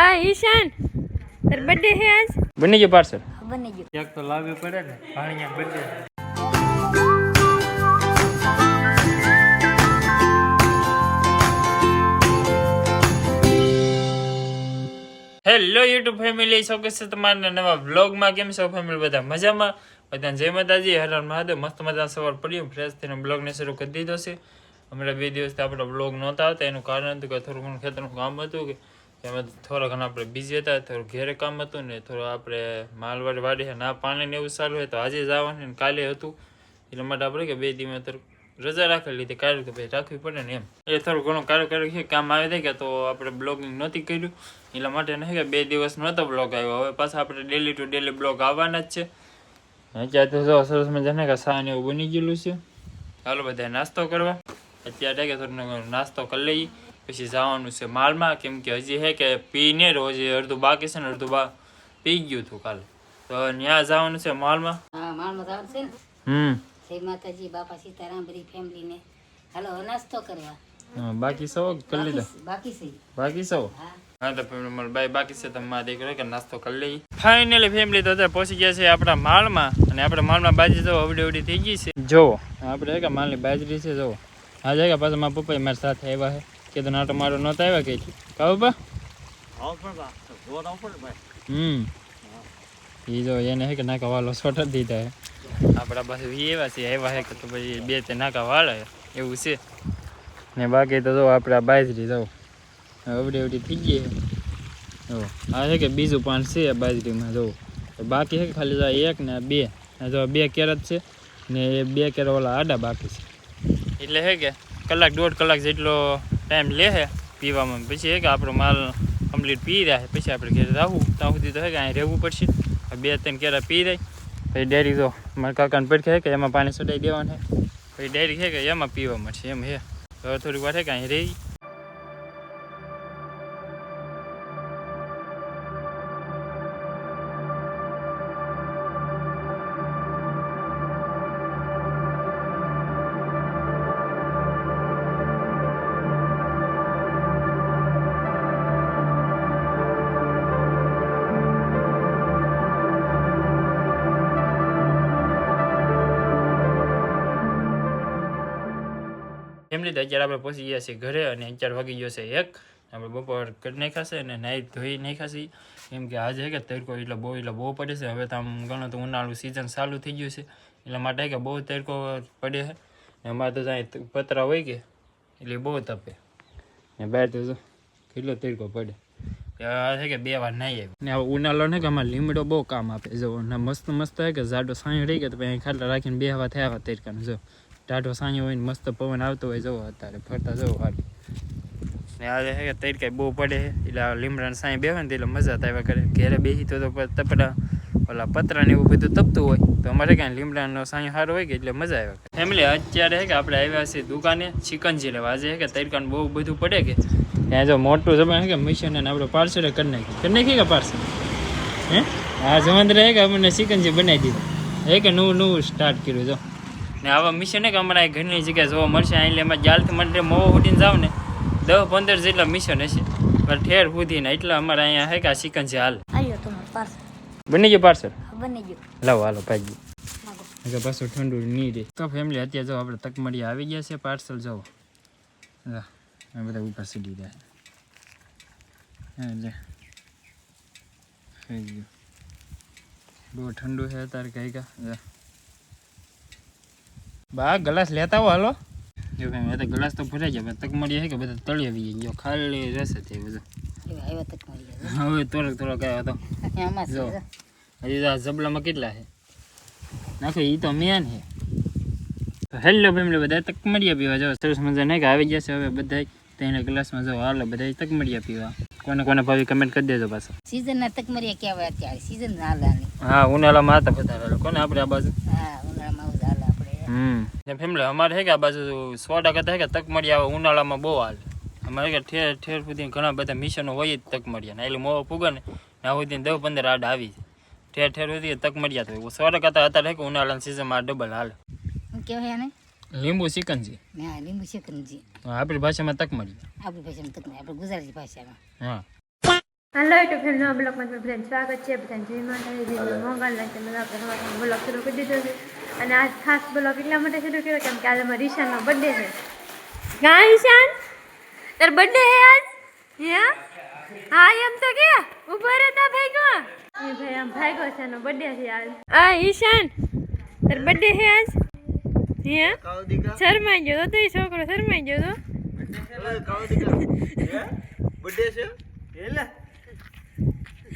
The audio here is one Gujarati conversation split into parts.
આ ઈશાન. તાર બર્થડે હે આજ? બની ગયો પાર્સલ બની ગયો. એક તો લાવવી પડે ને ભાણિયા બર્થડે હેલો યુટ્યુબ ફેમિલી સ્વાગત છે તમારા? નવા બ્લોગમાં કેમ છો ફેમિલી બધા મજામાં? બધા જય માતાજી હર હર મહાદેવ. મસ્ત મજા સવાર પડ્યું. ફ્રેશ થઈને બ્લોગને શરૂ કરી દીધો છે. હમણાં બે દિવસથી આપણે બ્લોગ નહોતા આવતા એનું કારણ હતું કે થોડું ઘણું ખેતરનું કામ હતું કે એમાં ઘણા આપણે બિઝી હતા, થોડું ઘેરે કામ હતું ને થોડું આપણે માલવાડી વાડી છે ના પાણી ને એવું સારું હોય તો આજે જવાનું ને કાલે હતું. એટલા માટે આપણે કે બે દિવસ થોડુંક રજા રાખી લીધી કારણ કે ભાઈ રાખવી પડે ને એમ. એ થોડું ઘણું કાર્ય કર્યું છે, કામ આવી થાય કે તો આપણે બ્લોગિંગ નહોતી કર્યું. એટલા માટે નહીં કે બે દિવસ નહોતો બ્લોગ આવ્યો. હવે પાછા આપણે ડેલી ટુ ડેલી બ્લોગ આવવાના જ છે. અત્યારે તો જો સરસ મજાને કે સા ને એવું બની ગયેલું છે. ચાલો બધા નાસ્તો કરવા. અત્યારે કે થોડું નાસ્તો કરી લઈએ. પછી જવાનું છે માલમાં કેમ કે હજી હે કે પીને રોજ અડધું બાકી છે ને અડધું બા પી ગયું હતું કાલે. તો ત્યાં જવાનું છે માલમાં? હા માળમાં જવાનું છે ને? હમ. જય માતાજી બાપા સીતારામ બધી ફેમિલીને હાલો નાસ્તો કરવા. હા, બાકી સૌ કરી લીધા. બાકી છે. બાકી સૌ? હા. હા તો ફેમિલી મારો ભાઈ બાકી છે તમે મારા દીકરો કે નાસ્તો કરી લઈ ફાઇનલી ફેમિલી તો અત્યારે પહોંચી ગયા છે આપણા માલમાં. અને આપણે માલમાં બાજરી જો અવડી અવડી થઈ ગઈ છે. જો આપણે કે માલની બાજરી છે જો આ જાય પાછા મારા પપ્પા મારી સાથે આવ્યા છે. કે તો નાટો મારો નહોતા આવ્યા કે કહો બા હમ. એ જો એને હે કે નાકા વાલો સોટર દીધા હે. આપણા પાસે વી એવા છે એવા હે કે તો પછી બે તે નાકા વાળા હે. એવું છે. ને બાકી તો જો આપણે બાજરી જો અવડી અવડી થઈ ગઈ છે જો આ છે કે બીજું પાન છે બાજરીમાં જો. બાકી છે કે ખાલી જો એક ને બે. ને જો બે કેરત છે ને એ બે કેર ઓલા આડા બાકી છે. એટલે હે કે કલાક દોઢ કલાક જેટલો ટાઈમ લે છે પીવામાં. પછી એક આપણો માલ કમ્પ્લીટ પી રહ્યા પછી આપણે ઘેર આવું ત્યાં સુધી તો છે કે અહીં રહેવું પડશે. બે ત્રણ કેરા પી રહી પછી ડેરી તો મારા કાકાને પડખે છે કે એમાં પાણી સડાઈ દેવાનું પછી ડેરી છે કે એમાં પીવા મળશે એમ છે હવે થોડીક વાર છે કે અહીં રહી. એમ તો અત્યારે આપણે પહોંચી ગયા છીએ ઘરે અને અત્યારે વાગી ગયો છે એક. આપણે બપોર કરી નાખાશે અને નાહી ધોઈ નાખ્યા છે કેમ કે આજે કે તડકો એટલે બહુ એટલે બહુ પડે છે. હવે તો આમ ગણો તો ઉનાળું સિઝન ચાલુ થઈ ગયું છે. એટલા માટે કે બહુ તડકો પડે છે ને અમારે તો ત્યાં પતરા હોય કે, એટલે બહુ તપે. ને બહાર તો કેટલો તડકો પડે. છે કે બે વાર નાહી આવ્યો. ને ઉનાળો ને કે આમાં લીમડો બહુ કામ આપે. જો ને મસ્ત મસ્ત કે જાડો સાંયો રહી ગયો તો પછી ખાટલા રાખીને બે હવા થયા તડકાને, જો. ટાઢો સાંયો હોય ને મસ્ત પવન આવતો હોય જવો અત્યારે, ફરતા જવો હાલ ને આજે છે કે તડકા બહુ પડે એટલે લીમડાના સાંય બેહે ને એટલે મજા થાય કરે. ઘેરે બેસી તો તપડા, ઓલા પતરા ને એવું બધું તપતું હોય, તો અમારે કાંઈ લીમડાનો સાંજ સારો હોય કે એટલે મજા આવે ફેમિલી, અત્યારે છે કે આપણે આવ્યા છીએ દુકાને, ચિકનજી લેવા. આજે કે તડકાને બહુ બધું પડે કે? ત્યાં જો મોટું જમાન છે કે મિશન અને આપણે પાર્સલ કરી નાખી કરી નાખી કે પાર્સલ હે? હા જવાન રહે કે અમને ચિકનજી બનાવી દીધું. એ કે નવું નવું સ્ટાર્ટ કર્યું, જો. ને આવા મિશન કે અમારા ઘરની ઘણી જગ્યાએ જોવા મળશે. અહીં એમાં જાલથી મંડળે મોવો ઉડીને જાવ ને દસ પંદર જેટલા મિશન હશે. પણ ઠેર ને એટલા અમારે અહીંયા હે કે આ ચિકન છે હાલ બની ગયું પાર્સલ બની ગયું. લાવો હાલો ભાઈ કે પાછું ઠંડુ નહીં રહે તો ફેમિલી અત્યારે જો આપણે તકમડી આવી ગયા છે પાર્સલ જવો આ બધા ઉપર સીડી રહ્યા. હા લે. થઈ ગયું. બહુ ઠંડુ છે તારે કઈ કા બા ગ્લાસ લેતા આવો હાલો. જો કે મેં તો ગ્લાસ તો ભરાઈ ગયા તકમડી છે કે બધા તળી આવી ગયો? ખાલી રસ તે બધું. તક મળી હવે થોડોક થોડોક આવ્યો તો જો. જો. હજી તો આ ઝબલામાં કેટલા છે? નાખો એ તો મેન છે. હેલો ફેમિલી બધા તકમડિયા પીવા. જો સરસ મજા નહીં કે આવી ગયા છે હવે બધા તેના ગ્લાસમાં જો હાલો બધા તકમડિયા પીવા. કોને કોને ભાવી કમેન્ટ કરી દેજો પાછા. સીઝનના તકમરિયા કહેવાય અત્યારે? સીઝન હાલાની હા ઉનાળામાં હતા બધા કોને? આપણે આ બાજુ. હા ઉનાળામાં આવું જ હાલે આપણે હમ. ને ફેમિલી અમારે હે કે આ બાજુ સો ટકા તો કે કે મળી આવે ઉનાળામાં બહુ હાલ. અમારે કે ઠેર ઠેર સુધી ઘણા બધા મિશનો હોય જ તક મળ્યા ને એટલે મોવો પૂગે ને ના સુધી દસ પંદર આડ આવી ઠેર ઠેર સુધી તકમડિયા તો હોય. સો ટકા તો અત્યારે હે કે ઉનાળાની સિઝનમાં ડબલ હાલ. કહેવાય આને લીંબુ ચિકનજી. ને હા લીંબુ શેકનજી આપણી ભાષામાં તક મળી આપણી ભાષામાં તક આપણે ગુજરાતી ભાષામાં. હા. હાલો યુટ્યુબ ફેમિલી નવા બ્લોગમાં તમારું બધાને સ્વાગત છે બધાને જય માતાજી જય મોગલ ને તમે આપણે હવારમાં બ્લોગ શરૂ કરી દીધો છે અને આજ ખાસ બ્લોગ એટલા માટે શરૂ કર્યો કેમ કે આજે મારા ઈશાનનો બર્થડે છે હા ઈશાન તાર બર્થડે હે આજ હે હા એમ તો કે ઊભો રહે તા ભાઈગો એ ભાઈ આમ ભાઈગો છે એનો બર્થડે છે આજ આ ઈશાન તાર બર્થડે હે આજ હે શરમાઈ ગયો તો એ છોકરો શરમાઈ ગયો તો અત્યારે ફાઇનલી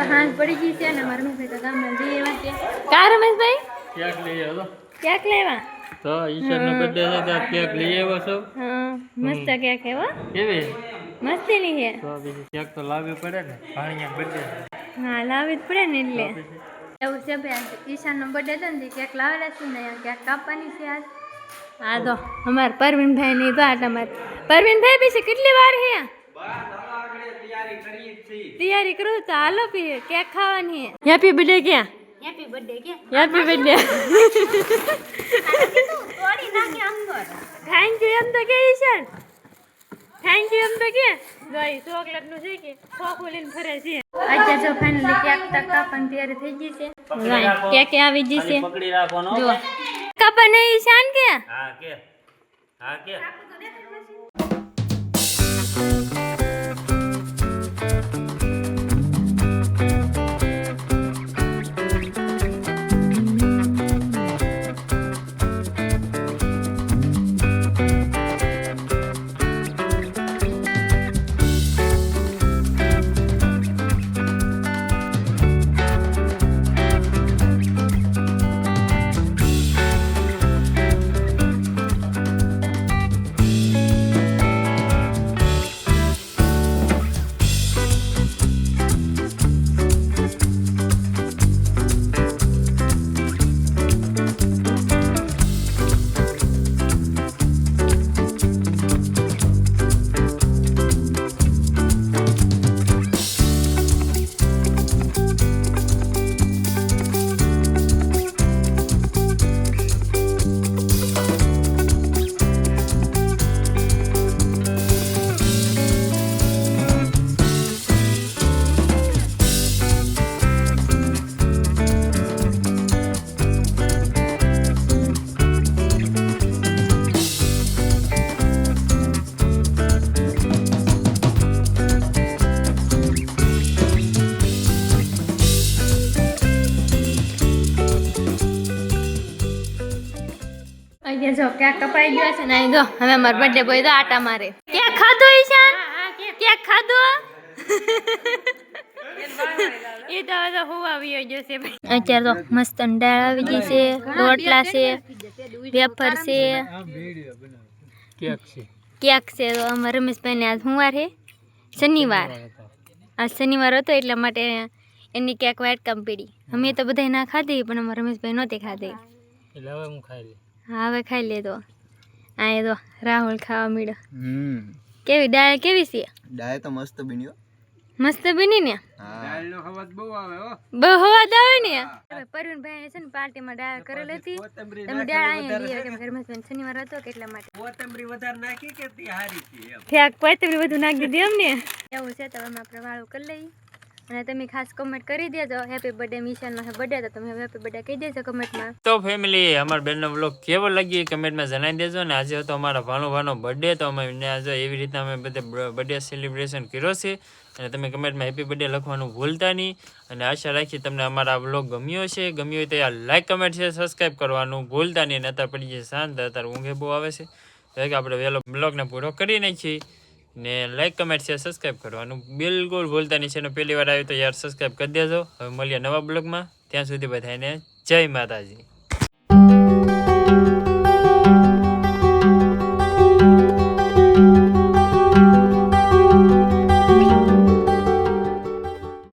જો હાંજ પડી ગઈ છે અને મારા મમ્મી તો ગામમાં જઈ એવા છે. કા રમેશભાઈ? કેક લઈ આવ્યો ક્યાંક લેવા તો ઈશ્વરનો બર્થડે છે તો ક્યાંક લઈ આવ્યો છો? હા મસ્ત ક્યાંક હે હો. કેવી? મસ્તીની છે તો બીજી ક્યાંક તો લાવવી પડે ને ભાણિયા બર્થડે હા લાવવી જ પડે ને એટલે. એવું છે ભાઈ ઈશાન ઈશાનનો બર્થડે હતો ને ક્યાંક કેક લાવેલા છે ને ક્યાંક કાપવાની છે આજ. હા તો અમાર પરવીનભાઈ ની વાત અમાર પરવીનભાઈ પછી કેટલી વાર છે તૈયારી કરું તો હાલો પી કેક ખાવાની હેપી બર્થડે ક્યાં? હેપી બર્થડે કે? Happy birthday. થેન્ક યુ એમ તો કે ઈશાન થેન્ક યુ એમ તો કે. જોઈ ચોકલેટનું છે કે ખોખું લઈને ફરે છે. અત્યારે જો ફાઇનલી કેક તક કાપવાની તૈયારી થઈ ગઈ છે. જોઈ કેક આવી ગઈ છે? પકડી રાખવાનો જો કાપા ઈશાન કે? હા કે. હા કે. કેક કપાઈ ગયો છે નાઈ દો હવે મારો બર્થડે બોય તો આટા મારે. ક્યાં ખાધો ઈશાન ક્યાં? ખાધો? એ તો હવે તો હું આવી ગયો છે અત્યારે તો મસ્ત દાળ આવી ગઈ છે રોટલા છે વેફર છે. કેક છે. કેક છે તો અમારા રમેશભાઈને આજ સોમવાર છે શનિવાર. આજ શનિવાર હતો એટલા માટે એની કેક વાટ કામ પીડી. અમે તો બધાય ના ખાધી પણ અમારા રમેશભાઈ નહોતી ખાધી એટલે હવે હું ખાઈ લઈ હવે ખાઈ લેતો આ એ તો રાહુલ ખાવા મળ્યો હમ. કેવી ડાળ કેવી છે? ડાળ તો મસ્ત બન્યો મસ્ત બની ને? હા. બહુ હવાદ આવે ને? પરવીનભાઈ છે ને પાર્ટીમાં ડાળ કરેલ હતી. તમે ડાળ અહીંયા લઈ કેમ કે છે શનિવાર હતો કે એટલા માટે? ફેક કોથમરી બધું નાખી દીધી એમ ને એવું છે તો અમે આપણે વાળું કરી લઈએ. અને તમે ખાસ કમેન્ટ કરી દેજો. હેપી બર્થડે મિશનનો બર્થડે તો તમે હેપી બર્થડે કહી દેજો કમેન્ટમાં તો ફેમિલી અમારા બેનનો બ્લોગ કેવો લાગ્યો એ કમેન્ટમાં જણાવી દેજો ને આજે હતો અમારા ભાનુ ભાનો બર્થડે તો અમે આજે એવી રીતના અમે બધે બર્થડે સેલિબ્રેશન કર્યો છે. અને તમે કમેન્ટમાં હેપી બર્થડે લખવાનું ભૂલતા નહીં. અને આશા રાખી તમને અમારા બ્લોગ ગમ્યો છે ગમ્યો હોય તો યાર લાઈક કમેન્ટ છે સબસ્ક્રાઈબ કરવાનું ભૂલતા નહીં. અને અત્યારે પડી જાય શાંત, અત્યારે ઊંઘે બહુ આવે છે. તો આપણે વહેલો બ્લોગને પૂરો કરી નાખીએ. ને લાઈક કમેન્ટ છે સબસ્ક્રાઈબ કરવાનું બિલકુલ ભૂલતા નહીં. છે પહેલી વાર આવ્યું તો યાર સબસ્ક્રાઈબ કરી દેજો. હવે મળીએ નવા બ્લોગમાં. ત્યાં સુધી બધાને જય માતાજી.